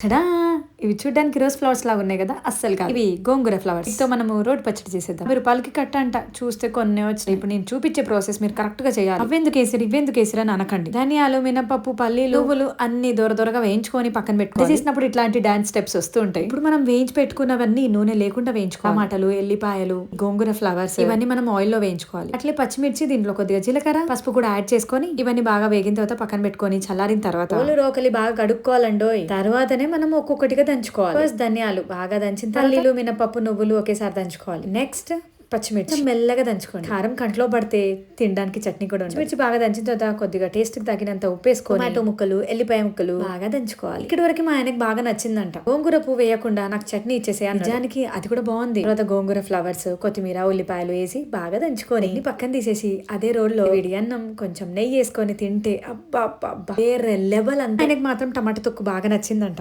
Ta-da! ఇవి చూడడానికి rose flowers లాగా ఉన్నాయి కదా అస్సలు కాదు. ఇవి గోంగూర ఫ్లవర్స్. తో మనము రోడ్ పచ్చడి చేసేద్దాం. మీరు పలికి కట్ట అంట చూస్తే కొన్ని వచ్చినాయి. ఇప్పుడు నేను చూపించే ప్రాసెస్ మీరు కరెక్ట్గా చేయాలి. అవ్వెందుకు వేసారు ఇవ్వెందుకు వేసారు అని అనకండి. ధనియాలు మినపప్పు పల్లీలు నువ్వులు అన్ని దూర దూరగా వేయించుకొని పక్కన పెట్టుకోవాలి. చేసినప్పుడు ఇట్లాంటి డాన్స్ స్టెప్స్ వస్తూ ఉంటాయి. ఇప్పుడు మనం వేయించి పెట్టుకున్నవన్నీ నూనె లేకుండా వేయించుకోవాలి. టమాటాలు ఎల్లిపాయలు గోంగూర ఫ్లవర్స్ ఇవన్నీ మనం ఆయిల్లో వేయించుకోవాలి. అట్లే పచ్చిమిర్చి దీంట్లో కొద్దిగా జీలకర్ర పసుపు కూడా యాడ్ చేసుకొని ఇవన్నీ బాగా వేగిన తర్వాత పక్కన పెట్టుకొని చల్లారిన తర్వాత రోకలి బాగా కడుక్కోవాలండోయ్. తర్వాతనే మనం ఒక్కొక్కటిగా దంచుకోవాలి. ఫస్ట్ ధనియాలు బాగా దంచిన పల్లీలు మినపప్పు నువ్వులు ఒకేసారి దంచుకోవాలి. నెక్స్ట్ పచ్చిమిర్చి. మెల్లగా దంచుకోండి. కారం కంట్లో పడితే తినడానికి చట్నీ కూడా ఉంటుంది మిర్చి బాగా దంచిన తర్వాత కొద్దిగా టేస్ట్కి తగినంత ఉప్పు వేసుకొని టమాటో ముక్కలు ఎల్లిపాయ ముక్కలు బాగా దంచుకోవాలి. ఇక్కడ వరకు మా ఆయనకి బాగా నచ్చిందంట. గోంగూర పువ్వు వేయకుండా నాకు చట్నీ ఇచ్చేసే నిజానికి అది కూడా బాగుంది. తర్వాత గోంగూర ఫ్లవర్స్ కొత్తిమీర ఉల్లిపాయలు వేసి బాగా దంచుకొని పక్కన తీసేసి అదే రోడ్లో వేడి అన్నం కొంచెం నెయ్యి వేసుకొని తింటే అబ్బా అబ్బా వేరే లెవెల్ అంతా ఆయనకి మాత్రం టమాటా తొక్కు బాగా నచ్చిందంట.